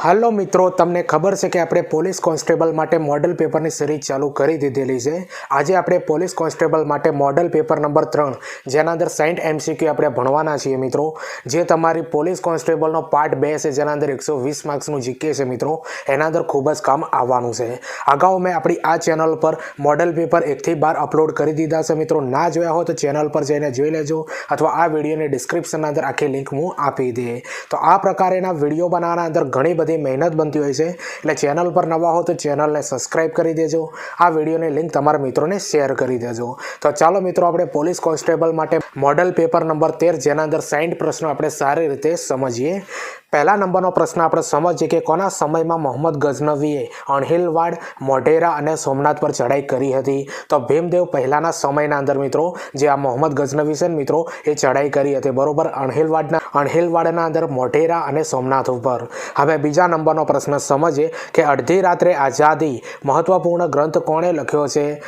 હાલો મિત્રો, તમને ખબર છે કે આપણે પોલીસ કોન્સ્ટેબલ માટે મોડલ પેપરની સિરીઝ ચાલુ કરી દીધેલી છે. આજે આપણે પોલીસ કોન્સ્ટેબલ માટે મોડલ પેપર નંબર ત્રણ, જેના અંદર સાઈઠ એમસીક્યુ આપણે ભણવાના છીએ મિત્રો. જે તમારી પોલીસ કોન્સ્ટેબલનો પાર્ટ બે છે, જેના અંદર એકસો વીસ માર્ક્સનું જીકે છે મિત્રો. એના અંદર ખૂબ જ કામ આવવાનું છે. અગાઉ મેં આપણી આ ચેનલ પર મોડલ પેપર એકથી બાર અપલોડ કરી દીધા છે મિત્રો. ના જોયા હોય તો ચેનલ પર જઈને જોઈ લેજો, અથવા આ વિડીયોની ડિસ્ક્રિપ્શનના અંદર આખી લિંક હું આપી દે તો આ પ્રકારેના વીડિયો બનાવવાના અંદર ઘણી બધી મહેનત બનતી હોય છે. એટલે ચેનલ પર નવા હો તો ચેનલને સબસ્ક્રાઇબ કરી દેજો. આ વિડીયોની લિંક તમારા મિત્રોને શેર કરી દેજો. તો ચાલો મિત્રો, આપણે પોલીસ કોન્સ્ટેબલ માટે મોડલ પેપર નંબર તેર, જેના અંદર સાઠ પ્રશ્નો આપણે સારી રીતે સમજીએ. પહેલા નંબરનો પ્રશ્ન આપણે સમજીએ કે કોના સમયમાં મોહમ્મદ ગઝનવીએ અણહિલવાડ, મોઢેરા અને સોમનાથ પર ચઢાઈ કરી હતી? તો ભીમદેવ પહેલાના સમયના અંદર મિત્રો, જે આ મોહમ્મદ ગઝનવી છે મિત્રો, એ ચઢાઈ કરી હતી. બરોબર? અણહિલવાડના અણહિલવાડના અંદર મોઢેરા અને સોમનાથ ઉપર. હવે બીજા નંબરનો પ્રશ્ન સમજીએ કે અડધી રાત્રે આઝાદી મહત્વપૂર્ણ ગ્રંથ કોણે લખ્યો છે?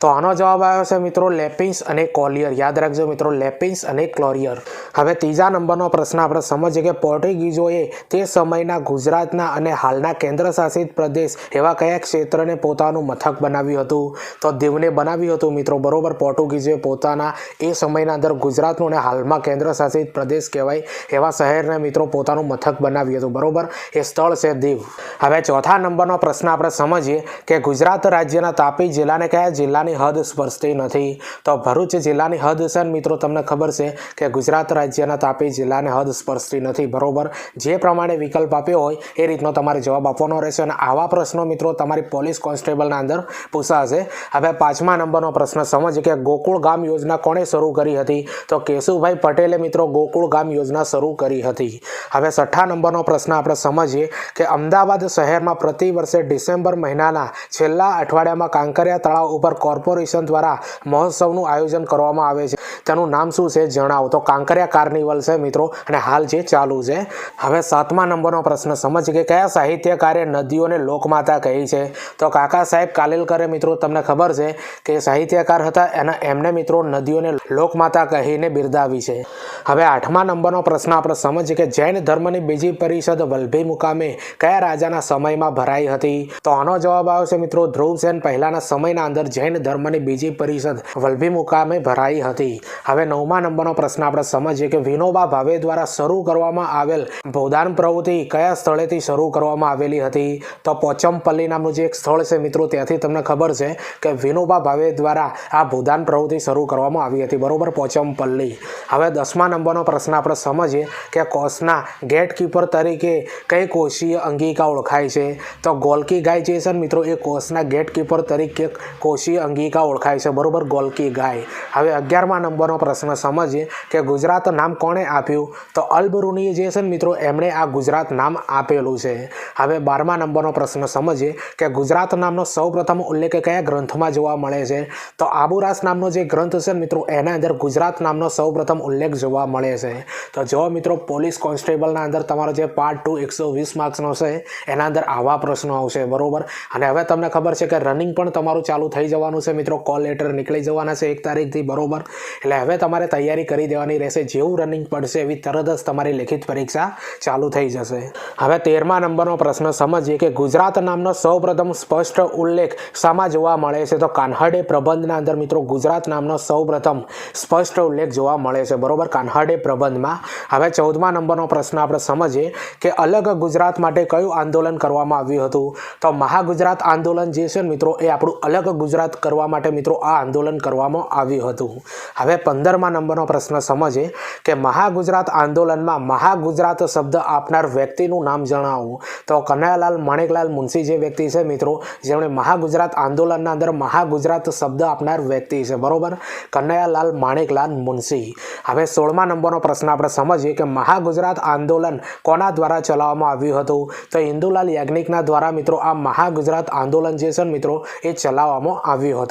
તો આનો જવાબ આવ્યો છે મિત્રો લેપિન્સ અને કોલિયર. યાદ રાખજો મિત્રો, લેપિન્સ અને ક્લોરિયર હવે ત્રીજા નંબરનો પ્રશ્ન આપણે સમજીએ કે પોર્ટુગીઝોએ તે સમયના ગુજરાતના અને હાલના કેન્દ્ર શાસિત પ્રદેશ એવા કયા ક્ષેત્રને પોતાનું મથક બનાવ્યું હતું? તો દીવને બનાવ્યું હતું મિત્રો, બરોબર? પોર્ટુગીઝોએ પોતાના એ સમયના અંદર ગુજરાતનું અને હાલમાં કેન્દ્ર શાસિત પ્રદેશ કહેવાય એવા શહેરને મિત્રો પોતાનું મથક બનાવ્યું હતું, બરોબર? એ સ્થળ છે દીવ. હવે ચોથા નંબરનો પ્રશ્ન આપણે સમજીએ કે ગુજરાત રાજ્યના તાપી જિલ્લાને કયા જિલ્લાની હદ સ્પર્શતી નથી. તો ભરૂચ જિલ્લાની હદ છે મિત્રો, તમને ખબર છે કે ગુજરાત રાજ્યના તાપી જિલ્લાની હદ સ્પર્શતી નથી. બરોબર? જે પ્રમાણે વિકલ્પ આપ્યો હોય, એ રીતનો તમારે જવાબ આપવાનો રહેશે અને આવા પ્રશ્નો મિત્રો તમારી પોલીસ કોન્સ્ટેબલના અંદર પૂછાશે. હવે પાંચમા નંબરનો પ્રશ્ન સમજીએ કે ગોકુળ ગામ યોજના કોણે શરૂ કરી હતી? તો કેશુભાઈ પટેલે મિત્રો ગોકુળ ગામ યોજના શરૂ કરી હતી. હવે છઠ્ઠા નંબરનો પ્રશ્ન આપણે સમજીએ કે અમદાવાદ શહેરમાં પ્રતિ વર્ષે ડિસેમ્બર મહિનાના છેલ્લા અઠવાડિયામાં કાંકરિયા તળાવ ઉપર કોર્પોરેશન દ્વારા મહોત્સવનું આયોજન કરવામાં આવે છે. તેનું નામ શું છે જણાવો. તો કાંકરિયા કાર્નિવલ છે મિત્રો અને હાલ જે ચાલુ છે. હવે સાતમા નંબરનો પ્રશ્ન. સમજ કે કયા સાહિત્યકારે નદીઓને લોકમાતા કહી છે? તો કાકા સાહેબ કાલેલકરે મિત્રો તમને ખબર છે કે સાહિત્યકાર હતા એના એમને મિત્રો નદીઓને લોકમાતા કહીને બિરદાવી છે. હવે આઠમા નંબરનો પ્રશ્ન આપણે સમજીએ કે જૈન ધર્મની બીજી પરિષદ વલ્ભી મુકામે કયા રાજાના સમયમાં ભરાઈ હતી? તો આનો જવાબ આવશે મિત્રો ધ્રુવસેન પહેલાના સમયના અંદર જૈન ધર્મની બીજી પરિષદ વલ્ભી મુકામે ભરાઈ હતી. હવે નવમા નંબરનો પ્રશ્ન આપણે સમજીએ કે વિનોબા ભાવે દ્વારા શરૂ કરવામાં આવેલ ભોદાન પ્રવૃત્તિ કયા સ્થળેથી શરૂ કરવામાં આવેલી હતી? તો પોચમપલ્લી નામનું જે એક સ્થળ છે મિત્રો, ત્યાંથી તમને ખબર છે કે વિનોબા ભાવે દ્વારા આ ભૂદાન પ્રવૃત્તિ શરૂ કરવામાં આવી હતી. બરોબર, પોચમપલ્લી. હવે દસમા નંબરનો પ્રશ્ન આપણે સમજીએ કે કોષના ગેટકીપર તરીકે કઈ કોષીય અંગિકા ઓળખાય છે? તો ગોલકી ગાય જે છે મિત્રો, એ કોષના ગેટકીપર તરીકે કોષીય અંગિકા ઓળખાય છે. બરોબર, ગોલકી ગાય. હવે અગિયારમા નંબરનો પ્રશ્ન સમજીએ કે ગુજરાત નામ કોણે આપ્યું? તો અલબરૂનીએ જે છે ને મિત્રો, એમણે આ ગુજરાત નામ આપેલું છે. હવે બારમા નંબરનો પ્રશ્ન સમજીએ કે ગુજરાત નામનો સૌપ્રથમ ઉલ્લેખ કયા ગ્રંથમાં જોવા મળે છે? તો આબુરાસ નામનો જે ગ્રંથ છે મિત્રો, એના અંદર ગુજરાત નામનો સૌપ્રથમ ઉલ્લેખ જોવા મળે છે. તો જો મિત્રો, પોલીસ કોન્સ્ટેબલના અંદર તમારો જે પાર્ટ ટુ એકસો વીસ માર્ક્સનો છે, એના અંદર આવા પ્રશ્નો આવશે. બરોબર? અને હવે તમને ખબર છે કે રનિંગ પણ તમારું ચાલુ થઈ જવાનું છે. મિત્રો કોલ લેટર નીકળી જવાના છે એક તારીખથી બરોબર. એટલે હવે તમારે તૈયારી કરી દેવાની રહેશે, જેવું રનિંગ પડશે એવી તરત જ તમારી લેખિત પરીક્ષા ચાલુ થઈ જશે. હવે તેરમા નંબરનો પ્રશ્ન, સમજીએ કે ગુજરાત નામનો સૌપ્રથમ સ્પષ્ટ ઉલ્લેખ શામાં જોવા મળે છે. તો કાન્હડે પ્રબંધના અંદર મિત્રો, ગુજરાત નામનો સૌપ્રથમ સ્પષ્ટ ઉલ્લેખ જોવા મળે છે. બરોબર, કાન્હડે પ્રબંધમાં. હવે ચૌદમા નંબરનો પ્રશ્ન આપણે સમજીએ કે અલગ ગુજરાત માટે કયું આંદોલન કરવામાં આવ્યું હતું? તો મહાગુજરાત આંદોલન જે છે મિત્રો, એ આપણું અલગ ગુજરાત કરવા માટે મિત્રો આ આંદોલન કરવામાં આવ્યું હતું. હવે પંદરમા નંબરનો પ્રશ્ન સમજીએ કે મહાગુજરાત આંદોલનમાં મહાગુજરાત શબ્દ આપનાર વ્યક્તિનું નામ જણાવો. તો કનૈયાલાલ માણેકલાલ મુનશી જે વ્યક્તિ છે મિત્રો, જેમણે મહાગુજરાત આંદોલનના અંદર મહાગુજરાત શબ્દ આપનાર વ્યક્તિ છે, બરોબર? કનૈયાલાલ માણેકલાલ મુનશી. હવે સોળમા નંબરનો પ્રશ્ન આપણે સમજીએ કે મહાગુજરાત આંદોલન કોના દ્વારા ચલાવવામાં આવ્યું હતું? તો ઇન્દુલાલ યાજ્ઞિકના દ્વારા મિત્રો આ મહાગુજરાત આંદોલન જે છે મિત્રો, એ ચલાવવામાં આવ્યું હતું.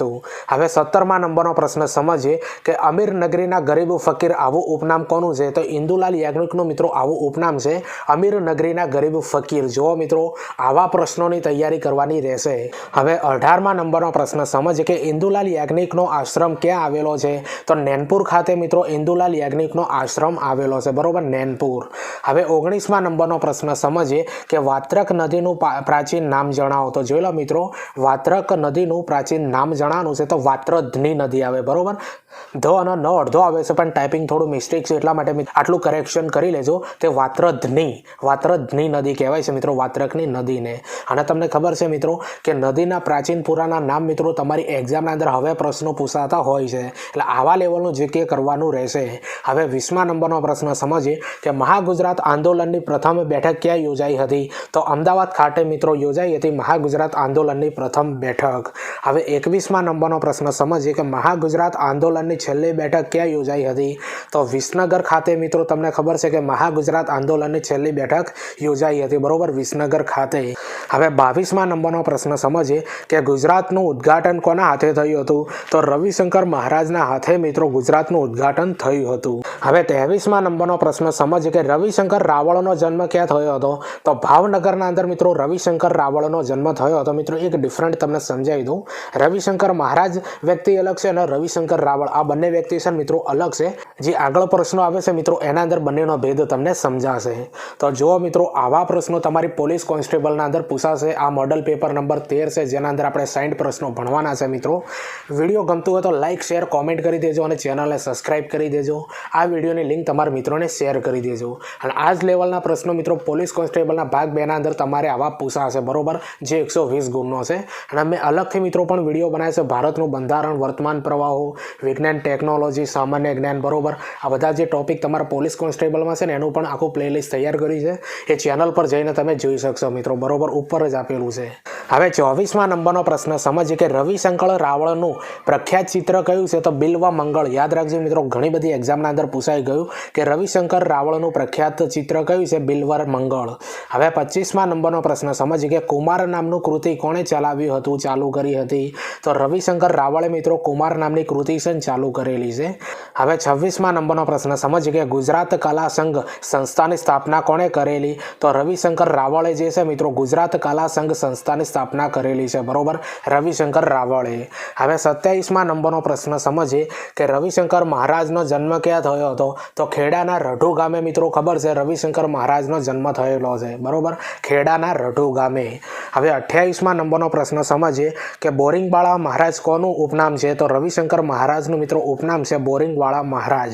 હવે સત્તરમા નંબરનો પ્રશ્ન સમજીએ કે અમીર નગરીના ગરીબ ફકીર આવું ઉપનામ કોનું છે? તો ઇન્દુલાલ યાજ્ઞિકનું મિત્રો આવું ઉપનામ છે અમીર નગરીના ગરીબ ફકીર. જુઓ મિત્રો, આવા પ્રશ્નોની તૈયારી કરવાની રહેશે. હવે અઢારમા નંબરનો પ્રશ્ન સમજીએ કે ઇન્દુલાલ યાજ્ઞિકનો આશ્રમ ક્યાં આવેલો છે? તો નેનપુર ખાતે મિત્રો ઇન્દુલાલ યાજ્ઞિકનો આશ્રમ આવેલો છે. બરોબર, નેનપુર. હવે ઓગણીસમા નંબરનો પ્રશ્ન સમજીએ કે વાત્રક નદીનું પ્રાચીન નામ જણાવો. તો જોઈ લો મિત્રો, વાત્રક નદીનું પ્રાચીન નામ જણાવવાનું છે તો વાત્રધ્ની નથી આવે, બરોબર? ધ અને ન અડધો આવે છે, પણ ટાઈપિંગ થોડું મિસ્ટેક છે, એટલા માટે આટલું કરેક્શન કરી લેજો તે વાત્રધ્ની વાત્રધ્ની નદી કહેવાય છે મિત્રો, વાત્રકની નદીને. અને તમને ખબર છે મિત્રો કે નદીના પ્રાચીન પુરાના નામ મિત્રો તમારી એક્ઝામના અંદર હવે પ્રશ્નો પૂછાતા હોય છે. એટલે આવા લેવલનું જે કે કરવાનું રહેશે. હવે વીસમા નંબરનો પ્રશ્ન સમજીએ કે મહાગુજરાત આંદોલનની પ્રથમ બેઠક ક્યાં યોજાઈ હતી? તો અમદાવાદ ખાતે મિત્રો યોજાઈ હતી મહાગુજરાત આંદોલનની પ્રથમ બેઠક. હવે એકવીસમા નંબરનો પ્રશ્ન સમજીએ કે મહાગુજરાત આંદોલનની છેલ્લી બેઠક ક્યાં યોજાઈ હતી? તો વિસનગર ખાતે મિત્રો તમને ખબર છે કે મહાગુજરાત આંદોલનની છેલ્લી બેઠક યોજાઈ હતી. બરોબર, વિસનગર ખાતે. હવે બાવીસમા નંબરનો પ્રશ્ન સમજીએ કે ગુજરાતનું ઉદ્ઘાટન કોના હાથે થયું હતું? તો રવિશંકર મહારાજના હાથે મિત્રો ગુજરાતનું ઉદ્ઘાટન થયું હતું. હવે ત્રેવીસમાં નંબરનો પ્રશ્ન સમજીએ કે રવિશંકર રાવળનો જન્મ ક્યાં થયો હતો? તો ભાવનગરના અંદર મિત્રો રવિશંકર રાવળનો જન્મ થયો હતો. મિત્રો, એક ડિફરન્ટ તમને સમજાવી દઉં. રવિશંકર મહારાજ વ્યક્તિ અલગ છે અને રવિશંકર રાવળ. આ બંને વ્યક્તિ છે મિત્રો અલગ છે. જે આગળ પ્રશ્નો આવે છે મિત્રો, એના અંદર બંનેનો ભેદ તમને સમજાશે. તો જો મિત્રો, આવા પ્રશ્નો તમારી પોલીસ કોન્સ્ટેબલના અંદર પૂછાશે. આ મોડલ પેપર નંબર તેર છે, જેના અંદર આપણે સાઠ પ્રશ્નો ભણવાના છે મિત્રો. વીડિયો ગમતું હોય તો લાઇક શેર, કોમેન્ટ કરી દેજો અને ચેનલને સબસ્ક્રાઇબ કરી દેજો. આ વિડીયોની લિંક તમારા મિત્રોને શેર કરી દેજો. અને આ જ લેવલના પ્રશ્નો મિત્રો પોલીસ કોન્સ્ટેબલના ભાગ બેના અંદર તમારે આવા પૂછાશે. બરોબર? જે એકસો વીસ ગુણનો છે. અને મેં અલગથી મિત્રો પણ વીડિયો છે, ભારતનું બંધારણ, વર્તમાન પ્રવાહો, વિજ્ઞાન ટેકનોલોજી સામાન્ય જ્ઞાન, બરોબર? આ બધા જે ટોપિક તમારા પોલીસ કોન્સ્ટેબલમાં છે ને, એનું પણ આખું પ્લેલિસ્ટ તૈયાર કર્યું છે. એ ચેનલ પર જઈને તમે જોઈ શકશો મિત્રો, બરોબર? ઉપર જ આપેલું છે. હવે ચોવીસમાં નંબરનો પ્રશ્ન, સમજીએ કે રવિશંકર રાવળનું પ્રખ્યાત ચિત્ર કયું છે? તો બિલવા મંગળ, યાદ રાખજો મિત્રો, ઘણી બધી એક્ઝામના અંદર પૂછાઈ ગયું કે રવિશંકર રાવળનું પ્રખ્યાત ચિત્ર કયું છે, બિલવર મંગળ? હવે પચીસમાં નંબરનો પ્રશ્ન, સમજીએ કે કુમાર નામનું કૃતિ કોણે ચલાવ્યું હતું, ચાલુ કરી હતી? તો રવિશંકર રાવળે મિત્રો કુમાર નામની કૃતિ છે ચાલુ કરેલી છે. હવે છવ્વીસમાં નંબરનો પ્રશ્ન સમજીએ કે ગુજરાત કલા સંઘ સંસ્થાની સ્થાપના કોણે કરેલી? તો રવિશંકર રાવળે જે છે મિત્રો, ગુજરાત કલા સંઘ સંસ્થાની સ્થાપના કરેલી છે, બરોબર? રવિશંકર રાવળે. હવે સત્યાવીસમાં નંબરનો પ્રશ્ન સમજીએ કે રવિશંકર મહારાજનો જન્મ ક્યાં થયો હતો? તો ખેડાના રઢુ ગામે મિત્રો, ખબર છે? રવિશંકર મહારાજનો જન્મ થયેલો છે, બરોબર? ખેડાના રઢુ ગામે. હવે અઠ્યાવીસમાં નંબરનો પ્રશ્ન સમજીએ કે બોરિંગવાળા મહારાજ કોનું ઉપનામ છે? તો રવિશંકર મહારાજનું મિત્રો ઉપનામ છે બોરિંગવાળા મહારાજ.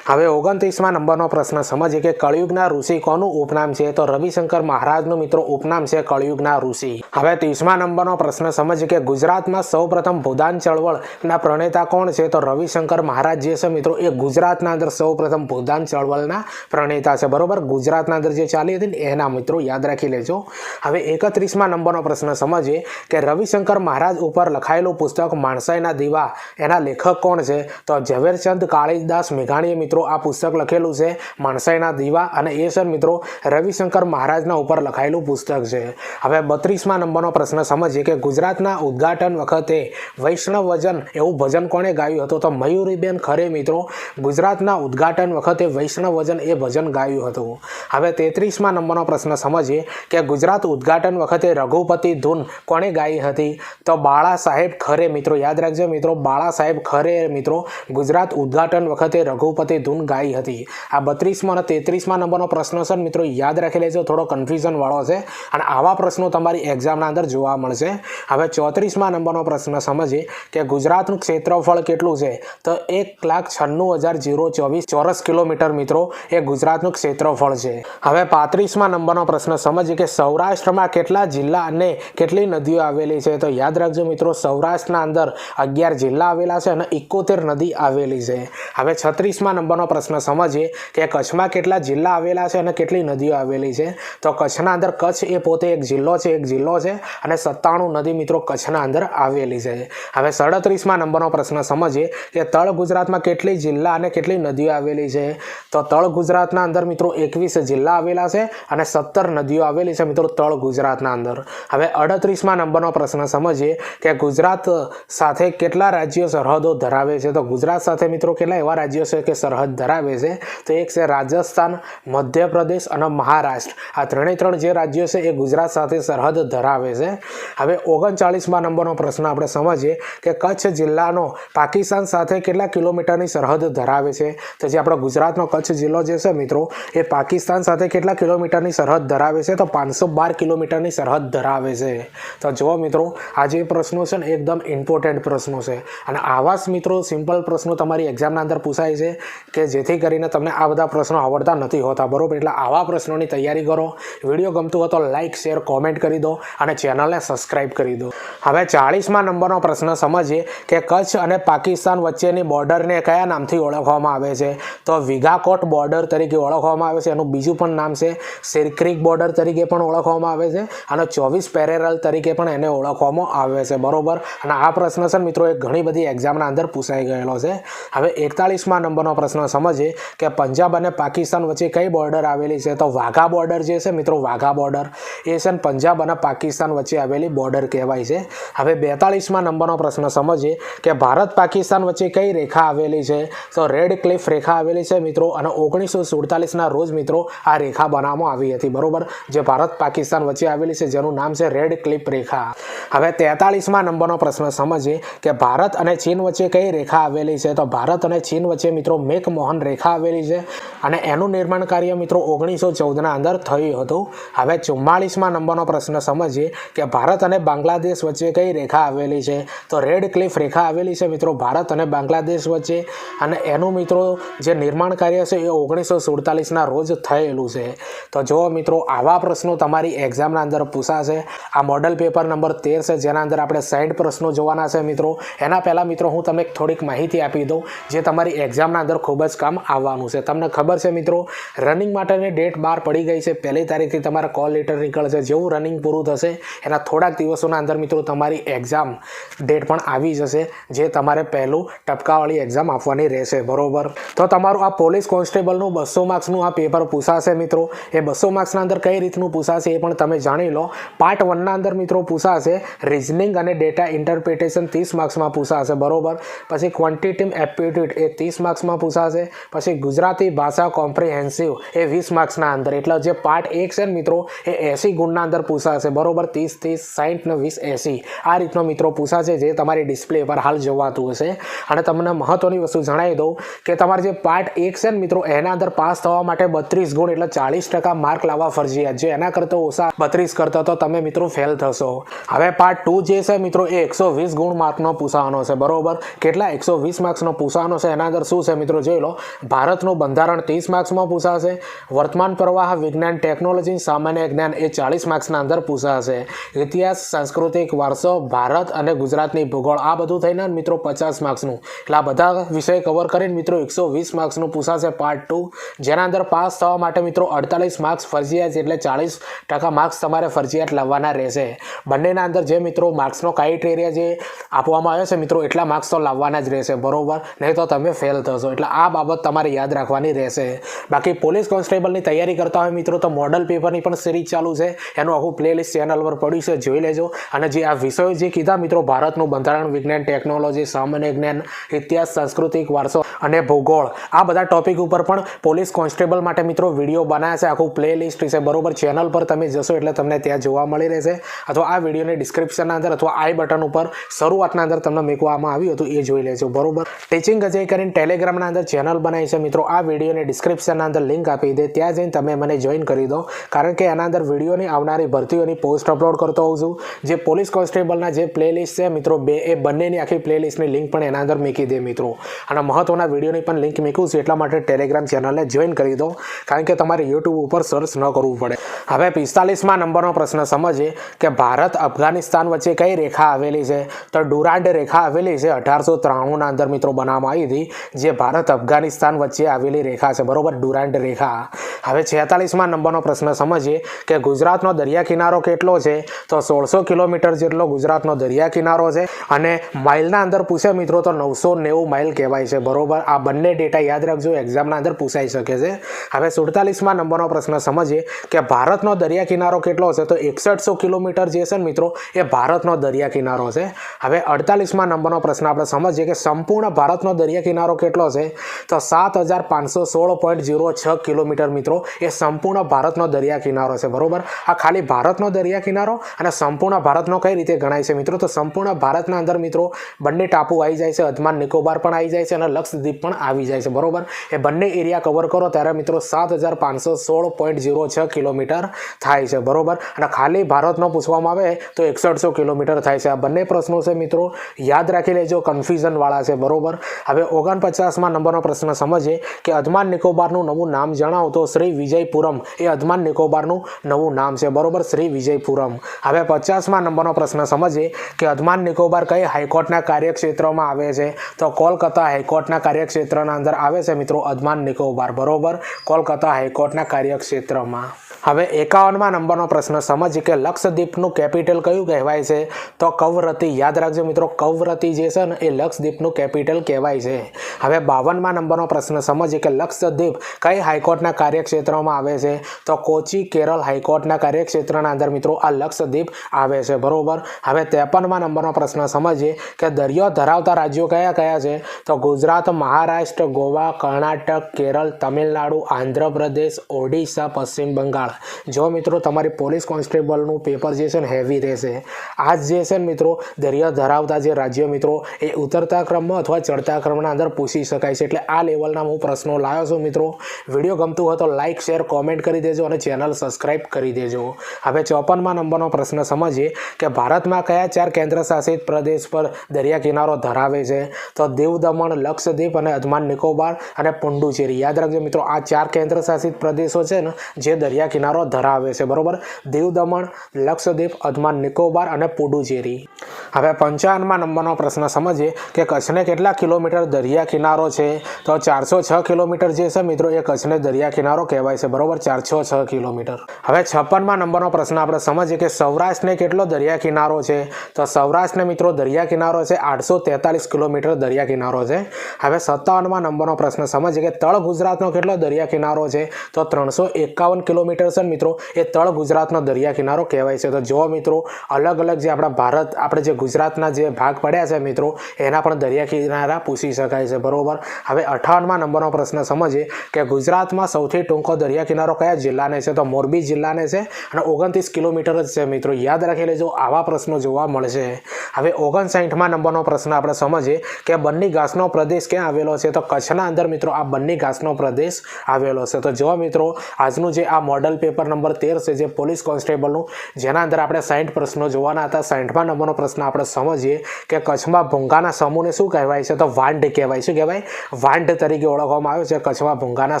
હવે ઓગણત્રીસમાં નંબરનો પ્રશ્ન. સમજીએ કે કળિયુગના ઋષિ કોનું ઉપનામ છે? તો રવિશંકર મહારાજનું મિત્રો ઉપનામ છે કળિયુગના ઋષિ. હવે ત્રીસમા નંબરનો પ્રશ્ન. સમજીએ કે ગુજરાતમાં સૌપ્રથમ ભૂદાન ચળવળના પ્રણેતા કોણ છે? તો રવિશંકર મહારાજ જે છે મિત્રો, એ ગુજરાતના અંદર સૌપ્રથમ ભૂદાન ચળવળના પ્રણેતા છે. બરોબર? ગુજરાતના અંદર જે ચાલી હતી એના મિત્રો યાદ રાખી લેજો. હવે એકત્રીસમાં નંબરનો પ્રશ્ન. સમજીએ કે રવિશંકર મહારાજ ઉપર લખાયેલું પુસ્તક માણસાઈના દીવા, એના લેખક કોણ છે? તો ઝવેરચંદ કાળીદાસ મેઘાણીએ મિત્રો આ પુસ્તક લખેલું છે માણસાઈના દીવા અને એ સર મિત્રો રવિશંકર મહારાજના ઉપર લખાયેલું પુસ્તક છે. હવે બત્રીસમાં નંબરનો પ્રશ્ન સમજીએ કે ગુજરાતના ઉદ્ઘાટન વખતે વૈષ્ણવ વજન એવું ભજન કોણે ગાયું હતું? તો મયુરીબેન ખરે મિત્રો, ગુજરાતના ઉદ્ઘાટન વખતે વૈષ્ણવ વજન એ ભજન ગાયું હતું. હવે તેત્રીસમાં નંબરનો પ્રશ્ન સમજીએ કે ગુજરાત ઉદ્ઘાટન વખતે રઘુપતિ ધૂન કોણે ગાઈ હતી? તો બાળા સાહેબ ખરે મિત્રો, યાદ રાખજો મિત્રો, બાળા સાહેબ ખરે મિત્રો ગુજરાત ઉદ્ઘાટન વખતે રઘુપતિ ધૂન ગાઈ હતી. આ બત્રીસમાં અને તેત્રીસમાં નંબરનો પ્રશ્ન છે મિત્રો યાદ રાખી લેજો, થોડો કન્ફ્યુઝનવાળો છે. અને આવા પ્રશ્નો તમારી એક્ઝામના અંદર જોવા મળશે. હવે ચોત્રીસમાં નંબરનો પ્રશ્ન સમજીએ કે ગુજરાતનું ક્ષેત્રફળ કેટલું છે? તો એક લાખ છન્નું હજાર જીરો ચોવીસ ચોરસ કિલોમીટર મિત્રો એ ગુજરાતનું ક્ષેત્રફળ છે. હવે પાંત્રીસમાં નંબરનો પ્રશ્ન સમજીએ કે સૌરાષ્ટ્રમાં કેટલા જિલ્લા અને કેટલી નદીઓ આવેલી છે? તો યાદ રાખજો મિત્રો, સૌરાષ્ટ્રના અંદર અગિયાર જિલ્લા આવેલા છે અને ઇકોતેર નદી આવેલી છે. હવે છત્રીસમાં નંબર નંબરનો પ્રશ્ન સમજીએ કે કચ્છમાં કેટલા જિલ્લા આવેલા છે અને કેટલી નદીઓ આવેલી છે. તો કચ્છના અંદર કચ્છ એ પોતે એક જિલ્લો છે, એક જિલ્લો છે અને સત્તાણું નદી મિત્રો કચ્છના અંદર આવેલી છે. હવે સડત્રીસમાં નંબરનો પ્રશ્ન સમજીએ કે તળ ગુજરાતમાં કેટલી જિલ્લા અને કેટલી નદીઓ આવેલી છે. તો તળ ગુજરાતના અંદર મિત્રો એકવીસ જિલ્લા આવેલા છે અને સત્તર નદીઓ આવેલી છે મિત્રો તળ ગુજરાતના અંદર. હવે અડત્રીસમાં નંબરનો પ્રશ્ન સમજીએ કે ગુજરાત સાથે કેટલા રાજ્યો સરહદો ધરાવે છે. તો ગુજરાત સાથે મિત્રો કેટલા એવા રાજ્યો છે કે સરહદ ધરાવે છે. તો એક છે રાજસ્થાન, મધ્યપ્રદેશ અને મહારાષ્ટ્ર. આ ત્રણે ત્રણ જે રાજ્યો છે એ ગુજરાત સાથે સરહદ ધરાવે છે. હવે ઓગણચાળીસમાં નંબરનો પ્રશ્ન આપણે સમજીએ કે કચ્છ જિલ્લાનો પાકિસ્તાન સાથે કેટલા કિલોમીટરની સરહદ ધરાવે છે? તો જે આપણો ગુજરાતનો કચ્છ જિલ્લો જે છે મિત્રો, એ પાકિસ્તાન સાથે કેટલા કિલોમીટરની સરહદ ધરાવે છે? તો પાંચસો બાર કિલોમીટરની સરહદ ધરાવે છે. તો જુઓ મિત્રો, આ જે પ્રશ્નો છે ને, એકદમ ઇમ્પોર્ટન્ટ પ્રશ્નો છે. અને આવા જ મિત્રો સિમ્પલ પ્રશ્નો તમારી એક્ઝામના અંદર પૂછાય છે. કે જેથી કરીને તમને આ બધા પ્રશ્નો આવડતા નથી હોતા. બરોબર? એટલે આવા પ્રશ્નોની તૈયારી કરો. વીડિયો ગમતો હોય તો લાઇક શેર કોમેન્ટ કરી દો અને ચેનલને સબસ્ક્રાઇબ કરી દો. હવે ચાળીસમાં નંબરનો પ્રશ્ન સમજીએ કે કચ્છ અને પાકિસ્તાન વચ્ચેની બોર્ડરને કયા નામથી ઓળખવામાં આવે છે? તો વિઘાકોટ બોર્ડર તરીકે ઓળખવામાં આવે છે. એનું બીજું પણ નામ છે સિરક્રિક બોર્ડર તરીકે પણ ઓળખવામાં આવે છે અને ચોવીસ પેરેરલ તરીકે પણ એને ઓળખવામાં આવે છે. બરોબર? અને આ પ્રશ્ન છે મિત્રો, એ ઘણી બધી એક્ઝામના અંદર પૂછાઈ ગયેલો છે. હવે એકતાળીસમાં નંબરનો પ્રશ્ન સમજીએ કે પંજાબ અને પાકિસ્તાન વચ્ચે કઈ બોર્ડર આવેલી છે? તો વાઘા બોર્ડર જે છે મિત્રો, વાઘા બોર્ડર એ છે ને પંજાબ અને પાકિસ્તાન વચ્ચે આવેલી બોર્ડર કહેવાય છે. હવે બેતાળીસમાં નંબરનો પ્રશ્ન સમજીએ કે ભારત, પાકિસ્તાન વચ્ચે કઈ રેખા આવેલી છે? તો રેડ ક્લિફ રેખા આવેલી છે મિત્રો, અને ઓગણીસો સુડતાલીસના રોજ મિત્રો આ રેખા બનાવવામાં આવી હતી, બરોબર? જે ભારત, પાકિસ્તાન વચ્ચે આવેલી છે, જેનું નામ છે રેડ ક્લિપ રેખા. હવે તેતાળીસમાં નંબરનો પ્રશ્ન સમજીએ કે ભારત અને ચીન વચ્ચે કઈ રેખા આવેલી છે? તો ભારત અને ચીન વચ્ચે મિત્રો મેકમોહન રેખા આવેલી છે અને એનું નિર્માણ કાર્ય મિત્રો ઓગણીસો ચૌદના અંદર થયું હતું. હવે ચુમ્માળીસમાં નંબરનો પ્રશ્ન સમજીએ કે ભારત અને બાંગ્લાદેશ વચ્ચે કઈ રેખા આવેલી છે? તો રેડ ક્લિફ રેખા આવેલી છે મિત્રો ભારત અને બાંગ્લાદેશ વચ્ચે. અને એનું મિત્રો જે નિર્માણ કાર્ય છે એ ઓગણીસો સુડતાલીસના રોજ થયેલું છે. તો જો મિત્રો આવા પ્રશ્નો તમારી એક્ઝામના અંદર પૂછાશે, આ મોડલ પેપર નંબર તેર છે, જેના અંદર આપણે સાઠ પ્રશ્નો જોવાના છે મિત્રો. એના પહેલાં મિત્રો હું તમને થોડીક માહિતી આપી દઉં, જે તમારી એક્ઝામના અંદર ખૂબ જ કામ આવવાનું છે. તમને ખબર છે મિત્રો રનિંગ માટેની ડેટ બહાર પડી ગઈ છે. પહેલી તારીખથી તમારા કોલ લેટર નીકળશે. જેવું રનિંગ પૂરું થશે, એના થોડાક દિવસોના અંદર મિત્રો તમારી એક્ઝામ ડેટ પણ આવી જશે, જે તમારે પહેલું ટપકાવાળી એક્ઝામ આપવાની રહેશે. બરોબર? તો તમારું આ પોલીસ કોન્સ્ટેબલનું બસો માર્ક્સનું આ પેપર પૂછાશે મિત્રો. એ બસો માર્ક્સના અંદર કઈ રીતનું પૂછાશે એ પણ તમે જાણી લો. પાર્ટ વનના અંદર મિત્રો પૂછાશે રિઝનિંગ અને ડેટા ઇન્ટરપ્રિટેશન ત્રીસ માર્ક્સમાં પૂછાશે. બરોબર? પછી ક્વોન્ટિટીવ એપ્ટિટ્યુડ એ ત્રીસ માર્ક્સમાં પૂછાશે. પછી ગુજરાતી ભાષા કોમ્પ્રિહેન્સિવ એ વીસ માર્ક્સના અંદર. એટલે જે પાર્ટ એક છે ને મિત્રો, એ એસી ગુણના અંદર પૂછાશે. બરોબર? ત્રીસ ત્રીસ સાઠ ને વીસ, એસી. આ રીતનો મિત્રો પૂછાશે જે તમારી ડિસ્પ્લે પર હાલ જોવાતું હશે. અને તમને મહત્વની વસ્તુ જણાવી દઉં કે તમારે જે પાર્ટ એક છે ને મિત્રો, એના અંદર પાસ થવા માટે બત્રીસ ગુણ એટલે ચાલીસ ટકા માર્ક લાવવા ફરજિયાત જે એના કરતાં ઓછા બત્રીસ કરતા તો તમે મિત્રો ફેલ થશો. હવે પાર્ટ ટુ જે છે મિત્રો, એ એકસો વીસ ગુણ માર્કનો પૂછવાનો છે. બરોબર? કેટલા? એકસો વીસ માર્ક્સનો પૂછવાનો છે. એના અંદર શું છે મિત્રો? લો. ભારતનું બંધારણ ત્રીસ માર્ક્સમાં પૂછાશે. વર્તમાન પ્રવાહ, વિજ્ઞાન, ટેકનોલોજી, સામાન્ય જ્ઞાન એ ચાલીસ માર્ક્સના અંદર પૂછાશે. ઇતિહાસ, સાંસ્કૃતિક વારસો, ભારત અને ગુજરાતની ભૂગોળ, આ બધું થઈને મિત્રો પચાસ માર્ક્સનું. એટલે આ બધા વિષય કવર કરીને મિત્રો એકસો વીસ માર્ક્સનું પૂછાશે પાર્ટ ટુ જેના અંદર પાસ થવા માટે મિત્રો અડતાલીસ માર્ક્સ ફરજિયાત એટલે ચાલીસ ટકા માર્ક્સ તમારે ફરજિયાત લાવવાના રહેશે. બંનેના અંદર જે મિત્રો માર્ક્સનો ક્રાઇટેરિયા જે આપવામાં આવ્યો છે, મિત્રો એટલા માર્ક્સ તો લાવવાના જ રહેશે. બરોબર? નહીં તો તમે ફેલ થશો. એટલે આ બાબત તમારે યાદ રાખવાની રહેશે. બાકી પોલીસ કોન્સ્ટેબલની તૈયારી કરતા હોય મિત્રો, તો મોડલ પેપરની પણ સિરીઝ ચાલુ છે. એનું આખું પ્લેલિસ્ટ ચેનલ પર પડ્યું છે, જોઈ લેજો. અને જે આ વિષયો જે કીધા મિત્રો, ભારતનું બંધારણ, વિજ્ઞાન, ટેકનોલોજી, સામાન્ય જ્ઞાન, ઇતિહાસ, સાંસ્કૃતિક વારસો અને ભૂગોળ, આ બધા ટોપિક ઉપર પણ પોલીસ કોન્સ્ટેબલ માટે મિત્રો વીડિયો બનાવ્યા છે. આખું પ્લે લિસ્ટ છે, બરોબર? ચેનલ પર તમે જશો એટલે તમને ત્યાં જોવા મળી રહેશે. અથવા આ વિડીયોની ડિસ્ક્રિપ્શનના અંદર અથવા આઈ બટન ઉપર શરૂઆતના અંદર તમને મૂકવામાં આવ્યું હતું, એ જોઈ લેજો, બરોબર? ટીચિંગ અજય કરીને ટેલિગ્રામના અંદર ચેનલ બનાવી છે મિત્રો, આ વિડીયોની ડિસ્ક્રિપ્શનના અંદર લિંક આપી દે, ત્યાં જઈને તમે મને જોઈન કરી દો. કારણ કે એના અંદર વિડીયોની આવનારી ભરતીઓની પોસ્ટ અપલોડ કરતો હોઉં છું. જે પોલીસ કોન્સ્ટેબલના જે પ્લેલિસ્ટ છે મિત્રો, બે, એ બંનેની આખી પ્લેલિસ્ટની લિંક પણ એના અંદર મૂકી દે મિત્રો. અને મહત્વના વિડીયોની પણ લિંક મૂકું છું, એટલા માટે ટેલિગ્રામ ચેનલને જોઈન કરી દો. કારણ કે તમારે યુટ્યુબ ઉપર સર્ચ ન કરવું પડે. હવે પિસ્તાલીસમાં નંબરનો પ્રશ્ન, સમજીએ કે ભારત અફઘાનિસ્તાન વચ્ચે કઈ રેખા આવેલી છે? તો ડુરાન્ડ રેખા આવેલી છે, અઢારસો ત્રાણુંના અંદર મિત્રો બનાવવામાં આવી હતી, જે ભારત અફઘાનિસ્તાન વચ્ચે આવેલી રેખા છે. બરોબર? ડુરાન્ડ રેખા. હવે છેતાલીસમાં નંબરનો પ્રશ્ન સમજીએ કે ગુજરાતનો દરિયા કિનારો કેટલો છે? તો સોળસો કિલોમીટર જેટલો ગુજરાતનો દરિયા કિનારો છે અને માઇલના અંદર પૂછે મિત્રો તો નવસો નેવું માઇલ કહેવાય છે. બરોબર? આ બંને ડેટા યાદ રાખજો. એક્ઝામના અંદર પૂછાઈ શકે છે. હવે સુડતાલીસમાં નંબરનો પ્રશ્ન સમજીએ કે ભારતનો દરિયા કિનારો કેટલો છે? તો એકસઠસો કિલોમીટર જે છે મિત્રો, એ ભારતનો દરિયા કિનારો છે. હવે અડતાલીસમાં નંબરનો પ્રશ્ન આપણે સમજીએ કે સંપૂર્ણ ભારતનો દરિયા કિનારો કેટલો છે? તો સાત હજાર પાંચસો સોળ પોઈન્ટ જીરો છ કિલોમીટર મિત્રો, એ સંપૂર્ણ ભારતનો દરિયા કિનારો છે, બરોબર? આ ખાલી ભારતનો દરિયા કિનારો અને સંપૂર્ણ ભારતનો કઈ રીતે ગણાય છે મિત્રો? તો સંપૂર્ણ ભારતના અંદર મિત્રો, બંને ટાપુ આવી જાય છે અદમાન નિકોબાર પણ આવી જાય છે અને લક્ષદ્વીપ પણ આવી જાય છે, બરોબર? એ બંને એરિયા કવર કરો ત્યારે મિત્રો સાત હજાર પાંચસો સોળ પોઈન્ટ જીરો છ કિલોમીટર થાય છે, બરોબર? અને ખાલી ભારતનો પૂછવામાં આવે તો એકસઠસો કિલોમીટર થાય છે. આ બંને પ્રશ્નો છે મિત્રો, યાદ રાખી લેજો કન્ફ્યુઝન વાળા છે, બરોબર? હવે ઓગણપચાસમાં નંબરનો પ્રશ્ન સમજીએ કે અધમાન નિકોબારનું નવું નામ જણાવો તો શ્રી વિજયપુરમ. એ અધમાન નિકોબારનું નવું નામ છે. બરોબર, શ્રી વિજયપુરમ. હવે પચાસમાં નંબરનો પ્રશ્ન સમજીએ કે અધમાન નિકોબાર કઈ હાઈકોર્ટના કાર્યક્ષેત્રમાં આવે છે? તો કોલકાતા હાઈકોર્ટના કાર્યક્ષેત્રના અંદર આવે છે મિત્રો અધમાન નિકોબાર. બરોબર, કોલકાતા હાઈકોર્ટના કાર્યક્ષેત્રમાં. હવે એકાવનમાં નંબરનો પ્રશ્ન. સમજીએ કે લક્ષદ્વીપનું કેપિટલ કયું કહેવાય છે? તો કવરતી. યાદ રાખજો મિત્રો, કવરતી જે છે ને, એ લક્ષદ્વીપનું કેપિટલ કહેવાય છે. હવે બાવનમાં નંબરનો પ્રશ્ન. સમજીએ કે લક્ષદ્વીપ કઈ હાઈકોર્ટના કાર્યક્ષેત્રમાં આવે છે? તો કોચી કેરળ હાઈકોર્ટના કાર્યક્ષેત્રના અંદર મિત્રો આ લક્ષદ્વીપ આવે છે, બરોબર? હવે ત્રેપનમાં નંબરનો પ્રશ્ન. સમજીએ કે દરિયો ધરાવતા રાજ્યો કયા કયા છે? તો ગુજરાત, મહારાષ્ટ્ર, ગોવા, કર્ણાટક, કેરળ, તમિલનાડુ, આંધ્રપ્રદેશ, ઓડિશા, પશ્ચિમ બંગાળ. જો મિત્રો તમારી પોલીસ કોન્સ્ટેબલનું પેપર જે છે ને હેવી રહેશે આ જે છે ને મિત્રો દરિયા ધરાવતા જે રાજ્ય મિત્રો, એ ઉતરતા ક્રમમાં અથવા ચડતા ક્રમના અંદર પૂછી શકાય છે. એટલે આ લેવલના હું પ્રશ્નો લાવ્યો છું મિત્રો. વીડિયો ગમતું હોય તો લાઇક શેર કોમેન્ટ કરી દેજો અને ચેનલ સબસ્ક્રાઈબ કરી દેજો. હવે ચોપનમાં નંબરનો પ્રશ્ન સમજીએ કે ભારતમાં કયા ચાર કેન્દ્ર શાસિત પ્રદેશ પર દરિયા કિનારો ધરાવે છે? તો દીવ દમણ લક્ષદ્વીપ અને અદમાન નિકોબાર અને પુંડુચેરી. યાદ રાખજો મિત્રો, આ ચાર કેન્દ્ર શાસિત પ્રદેશો છે ને, જે દરિયા કિનારો ધરાવે છે. બરોબર? દીવ દમણ લક્ષદ્વીપ અદમાન નિકોબાર અને પુડુચેરી. હવે પંચાવનમાં નંબરનો પ્રશ્ન સમજીએ કે કચ્છને કેટલા કિલોમીટર દરિયા કિનારો છે? તો ચારસો છ કિલોમીટર જે છે મિત્રો, એ કચ્છને દરિયા કિનારો કહેવાય છે. બરાબર? ચારસો છ કિલોમીટર. હવે છપ્પનમાં નંબરનો પ્રશ્ન આપણે સમજીએ કે સૌરાષ્ટ્રને કેટલો દરિયા કિનારો છે? તો સૌરાષ્ટ્રને મિત્રો, દરિયા કિનારો છે આઠસો તેતાલીસ કિલોમીટર દરિયા કિનારો છે. હવે સત્તાવનમાં નંબરનો પ્રશ્ન સમજીએ કે તળ ગુજરાતનો કેટલો દરિયા કિનારો છે? તો ત્રણસો એકાવન કિલોમીટર છે ને મિત્રો, એ તળ ગુજરાતનો દરિયા કિનારો કહેવાય છે. તો જો મિત્રો, અલગ અલગ જે આપણા ભારત, આપણે જે ગુજરાતના જે ભાગ પડ્યા છે મિત્રો, એના પણ દરિયા કિનારા પૂછી શકાય છે. બરોબર? હવે અઠાવનમાં નંબરનો પ્રશ્ન સમજીએ કે ગુજરાતમાં સૌથી ટૂંકો દરિયા કિનારો કયા જિલ્લાને છે? તો મોરબી જિલ્લાને છે અને ઓગણત્રીસ કિલોમીટર જ છે મિત્રો. યાદ રાખી લેજો, આવા પ્રશ્નો જોવા મળશે. હવે ઓગણસાઠમાં નંબરનો પ્રશ્ન આપણે સમજીએ કે બન્ની ઘાસનો પ્રદેશ ક્યાં આવેલો છે? તો કચ્છના અંદર મિત્રો આ બન્ની ઘાસનો પ્રદેશ આવેલો છે. તો જો મિત્રો, આજનું જે આ મોડલ પેપર નંબર તેર છે, જે પોલીસ કોન્સ્ટેબલનું, જેના અંદર આપણે સાઠ પ્રશ્નો જોવાના હતા. સાઠમા નંબરનો પ્રશ્ન આપણે સમજીએ કે કચ્છમાં ભૂંગાના સમૂહને શું કહેવાય છે? તો વાંઢ કહેવાય. શું કહેવાય? વાંઢ તરીકે ઓળખવામાં આવ્યો છે કચ્છમાં ભૂંગાના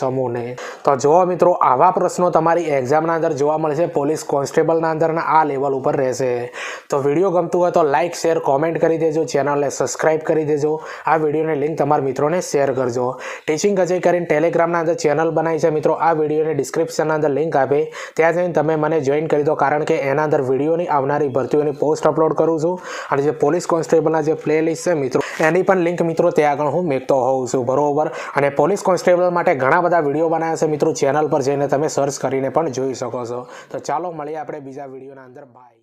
સમૂહને. તો જો મિત્રો, આવા પ્રશ્નો તમારી એક્ઝામના અંદર જોવા મળશે, પોલીસ કોન્સ્ટેબલના અંદરના આ લેવલ ઉપર રહેશે. તો વીડિયો ગમતું હોય તો લાઇક શેર, કોમેન્ટ કરી દેજો, ચેનલને સબસ્ક્રાઈબ કરી દેજો. આ વિડીયોની લિંક તમારા મિત્રોને શેર કરજો. ટીચિંગ અજય કરીને ટેલિગ્રામના અંદર ચેનલ બનાવી છે. મિત્રો, આ વિડીયોની ડિસ્ક્રિપ્શનના અંદર લિંક આપે. ત્યાં જઈને તમે મને જોઈન કરી દો, કારણ કે એના અંદર વિડીયોની આવનારી ભરતીઓની પોસ્ટ અપલોડ કરું છું. અને જે પોલીસ કોન્સ્ટેબલના જે પ્લેલિસ્ટ છે મિત્રો, એની પણ લિંક મિત્રો ત્યાં આગળ હું મેકતો હોઉં છું, બરોબર? અને પોલીસ કોન્સ્ટેબલ માટે ઘણા બધા વીડિયો બનાવ્યા છે મિત્રો ચેનલ પર જઈને તમે સર્ચ કરીને પણ જોઈ શકો છો. તો ચાલો મળીએ આપણે બીજા વિડીયોના અંદર. બાય